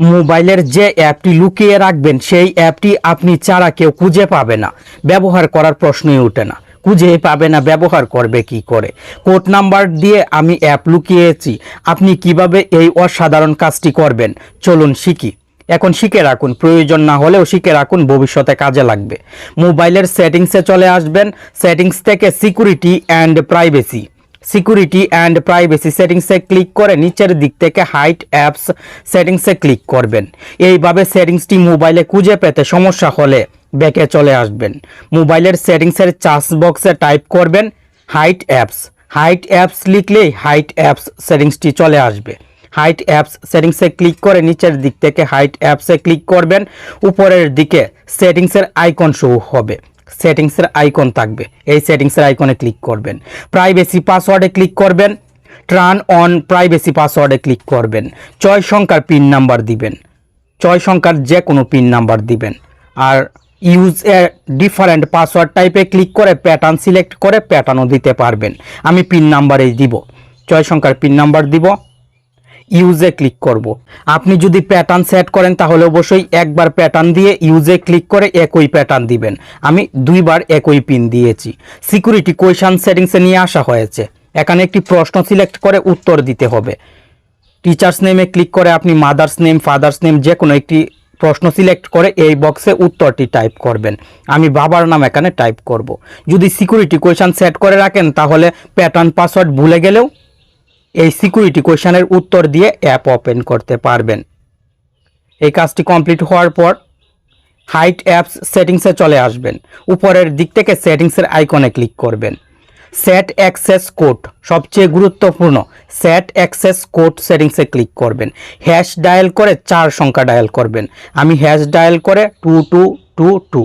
মোবাইলের যে অ্যাপটি লুকিয়ে রাখবেন, সেই অ্যাপটি আপনি ছাড়া কেউ খুঁজে পাবে না। ব্যবহার করার প্রশ্নই ওঠে না। খুঁজে পাবে না, ব্যবহার করবে কি করে? কোড নাম্বার দিয়ে আমি অ্যাপ লুকিয়েছি। আপনি কীভাবে এই অসাধারণ কাজটি করবেন? চলুন শিখি। এখন শিখে রাখুন। প্রয়োজন না হলেও শিখে রাখুন, ভবিষ্যতে কাজে লাগবে। মোবাইলের সেটিংসে চলে আসবেন। সেটিংস থেকে security and privacy. Security and privacy সেটিংসে ক্লিক করে নিচের দিক থেকে হাইট অ্যাপস সেটিংসে ক্লিক করবেন। এইভাবে সেটিংসটি মোবাইলে খুঁজে পেতে সমস্যা হলে ব্যাকে চলে আসবেন। মোবাইলের সেটিংসের চার্জ বক্সে টাইপ করবেন হাইট অ্যাপস হাইট অ্যাপস লিখলেই হাইট অ্যাপস সেটিংসটি চলে আসবে। হাইট অ্যাপস সেটিংসে ক্লিক করে নিচের দিক থেকে হাইট অ্যাপসে ক্লিক করবেন। উপরের দিকে সেটিংসের আইকন শো হবে। সেটিংসের আইকন থাকবে। এই সেটিংসের আইকনে ক্লিক করবেন। প্রাইভেসি পাসওয়ার্ডে ক্লিক করবেন। ট্রান অন প্রাইভেসি পাসওয়ার্ডে ক্লিক করবেন। ছয় সংখ্যার পিন নাম্বার দিবেন। ছয় সংখ্যার যে কোনো পিন নাম্বার দিবেন। আর ইউজ এ ডিফারেন্ট পাসওয়ার্ড টাইপে ক্লিক করে প্যাটার্ন সিলেক্ট করে প্যাটার্নও দিতে পারবেন। আমি পিন নাম্বারেই দিব। ছয় সংখ্যার পিন নাম্বার দিব। ইউজে ক্লিক করব। আপনি যদি প্যাটার্ন সেট করেন, তাহলে অবশ্যই একবার প্যাটার্ন দিয়ে ইউজে ক্লিক করে একই প্যাটার্ন দিবেন। আমি দুইবার একই পিন দিয়েছি। সিকিউরিটি কোয়েশন সেটিংসে নিয়ে আসা হয়েছে। এখানে একটি প্রশ্ন সিলেক্ট করে উত্তর দিতে হবে। টিচার্স নেমে ক্লিক করে আপনি মাদার্স নেম ফাদার্স নেম যে কোনো একটি প্রশ্ন সিলেক্ট করে এই বক্সে উত্তরটি টাইপ করবেন। আমি বাবার নাম এখানে টাইপ করব। যদি সিকিউরিটি কোয়েশন সেট করে রাখেন, তাহলে প্যাটার্ন পাসওয়ার্ড ভুলে গেলেও এই সিকিউরিটি কোয়েশনের উত্তর দিয়ে অ্যাপ ওপেন করতে পারবেন। এই কাজটি কমপ্লিট হওয়ার পর হাইট অ্যাপস সেটিংসে চলে আসবেন। উপরের দিক থেকে সেটিংসের আইকনে ক্লিক করবেন। সেট অ্যাক্সেস কোড সবচেয়ে গুরুত্বপূর্ণ সেট অ্যাক্সেস কোড সেটিংসে ক্লিক করবেন। হ্যাশ ডায়াল করে চার সংখ্যা ডায়াল করবেন। আমি হ্যাশ ডায়াল করে two two two two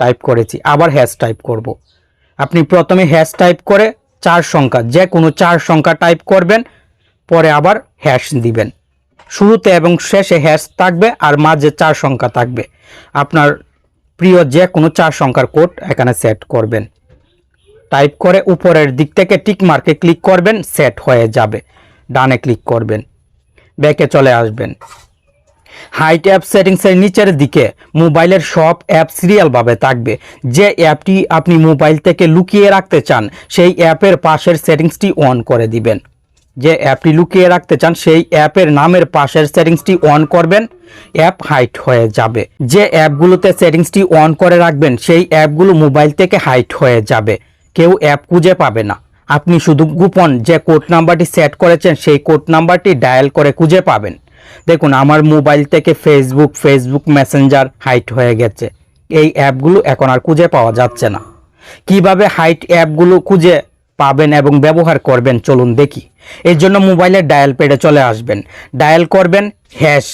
type করেছি, আবার হ্যাশ টাইপ করব। আপনি প্রথমে হ্যাশ টাইপ করে চার সংখ্যা। যে কোনো চার সংখ্যা টাইপ করবেন, পরে আবার হ্যাশ দিবেন। শুরুতে এবং শেষে হ্যাশ থাকবে আর মাঝে চার সংখ্যা থাকবে। আপনার প্রিয় যে কোনো চার সংখ্যার কোড এখানে সেট করবেন। টাইপ করে উপরের দিক থেকে টিক মার্কে ক্লিক করবেন সেট হয়ে যাবে। ডানে ক্লিক করবেন। ব্যাকে চলে আসবেন। হাইট অ্যাপ সেটিংসের নিচের দিকে মোবাইলের সব অ্যাপ সিরিয়ালভাবে থাকবে। যে অ্যাপটি আপনি মোবাইল থেকে লুকিয়ে রাখতে চান, সেই অ্যাপের পাশের সেটিংসটি অন করে দিবেন। যে অ্যাপটি লুকিয়ে রাখতে চান, সেই অ্যাপের নামের পাশের সেটিংসটি অন করবেন, অ্যাপ হাইট হয়ে যাবে। যে অ্যাপগুলোতে সেটিংসটি অন করে রাখবেন, সেই অ্যাপগুলো মোবাইল থেকে হাইট হয়ে যাবে। কেউ অ্যাপ খুঁজে পাবে না। আপনি শুধু গোপন যে কোড নাম্বারটি সেট করেছেন, সেই কোড নাম্বারটি ডায়াল করে খুঁজে পাবেন। দেখুন, আমার মোবাইল থেকে ফেসবুক ফেসবুক মেসেঞ্জার হাইট হয়ে গেছে। এই অ্যাপগুলো এখন আর খুঁজে পাওয়া যাচ্ছে না। কীভাবে হাইট অ্যাপগুলো খুঁজে পাবেন এবং ব্যবহার করবেন, চলুন দেখি। এর জন্য মোবাইলের ডায়াল পেডে চলে আসবেন। ডায়াল করবেন হ্যাশ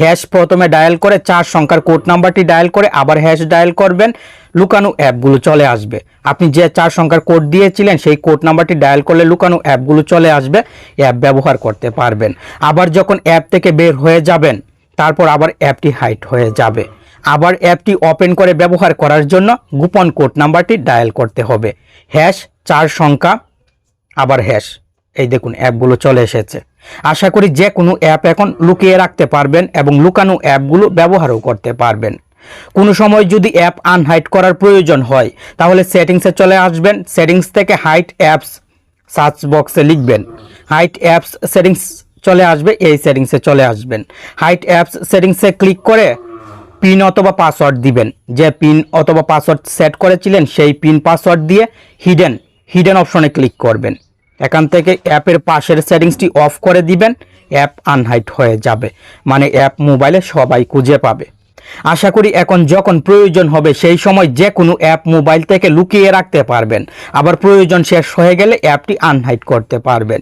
হ্যাশ প্রথমে ডায়াল করে, চার সংখ্যার কোড নাম্বারটি ডায়াল করে, আবার হ্যাশ ডায়াল করবেন। লুকানো অ্যাপগুলো চলে আসবে। আপনি যে চার সংখ্যার কোড দিয়েছিলেন, সেই কোড নাম্বারটি ডায়াল করলে লুকানো অ্যাপগুলো চলে আসবে, অ্যাপ ব্যবহার করতে পারবেন। আবার যখন অ্যাপ থেকে বের হয়ে যাবেন, তারপর আবার অ্যাপটি হাইট হয়ে যাবে। আবার অ্যাপটি ওপেন করে ব্যবহার করার জন্য গোপন কোড নাম্বারটি ডায়াল করতে হবে। হ্যাশ, চার সংখ্যা, আবার হ্যাশ। এই দেখুন, অ্যাপগুলো চলে এসেছে। আশা করি যে কোনো অ্যাপ এখন লুকিয়ে রাখতে পারবেন এবং লুকানো অ্যাপগুলো ব্যবহারও করতে পারবেন। কোনো সময় যদি অ্যাপ আনহাইট করার প্রয়োজন হয়, তাহলে সেটিংসে চলে আসবেন। সেটিংস থেকে হাইট অ্যাপস সার্চ বক্সে লিখবেন। হাইট অ্যাপস সেটিংস চলে আসবে, এই সেটিংসে চলে আসবেন। হাইট অ্যাপস সেটিংসে ক্লিক করে পিন অথবা পাসওয়ার্ড দিবেন। যে পিন অথবা পাসওয়ার্ড সেট করেছিলেন, সেই পিন পাসওয়ার্ড দিয়ে হিডেন হিডেন অপশনে ক্লিক করবেন। এখান থেকে অ্যাপের পাশের সেটিংসটি অফ করে দিবেন, অ্যাপ আনহাইট হয়ে যাবে মানে অ্যাপ মোবাইলে সবাই খুঁজে পাবে। আশা করি এখন যখন প্রয়োজন হবে সেই সময় যে কোনো অ্যাপ মোবাইল থেকে লুকিয়ে রাখতে পারবেন, আবার প্রয়োজন শেষ হয়ে গেলে অ্যাপটি আনহাইট করতে পারবেন।